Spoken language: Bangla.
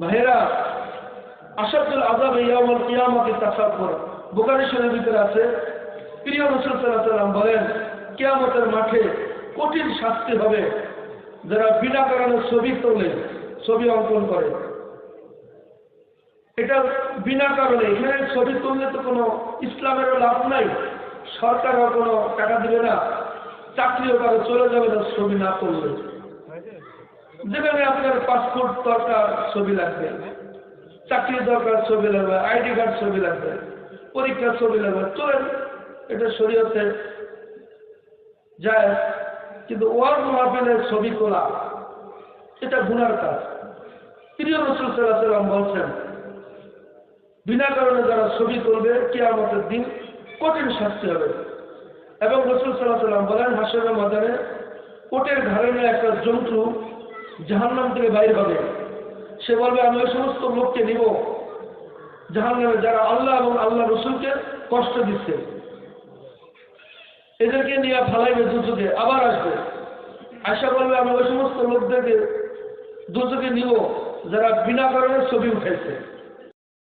ভাইরা আসাদুল আজাব ইয়ামল কিয়ামতের তাসাফুর বুখারী শরীফের ভিতরে আছে, প্রিয় রসুল সাল্লাল্লাহু আলাইহি বলেন, কিয়ামতের মাঠে কঠিন শাস্তি হবে। যারা বিনা কারণে ছবি তোলে, ছবি অঙ্কন করে। এটা বিনা কারণে, এখানে ছবি তুললে তো কোনো ইসলামেরও লাভ নাই। সরকারও কোনো টাকা দিবে না। চাকরিও কারও চলে যাবে না ছবি না তুললে। যেখানে আপনার পাসপোর্ট দরকার ছবি লাগবে, চাকরির দরকার ছবি লাগবে, আইডি কার্ড ছবি লাগবে, পরীক্ষার ছবি লাগবে, চলেন, এটা শরীয়তে যায়, কিন্তু ওয়ার্ড মাহফিলের ছবি তোলা, এটা গুনার কাজ। প্রিয় রসুল সাল্লাম বলছেন, বিনা কারণে যারা ছবি তুলবে, কেয়ামতের দিন কঠিন শাস্তি হবে। এবং রসুল সাল্লাহ সাল্লাম বলেন হাসনের মাদানে কোটের ঘাড়ে একটা জন্তু জাহান্নাম থেকে বাইর হবে। সে বলবে, আমি ওই সমস্ত লোককে নিব, জাহান্নামে যারা আল্লাহ এবং আল্লাহ রসুলকে কষ্ট দিচ্ছে। এদেরকে নিয়ে ফালাইবে দুচোখে আবার আসবে। আশা করবে আমি ওই সমস্ত লোকদেরকে দুচোখে নিব, যারা বিনা কারণে ছবি উঠাইছে।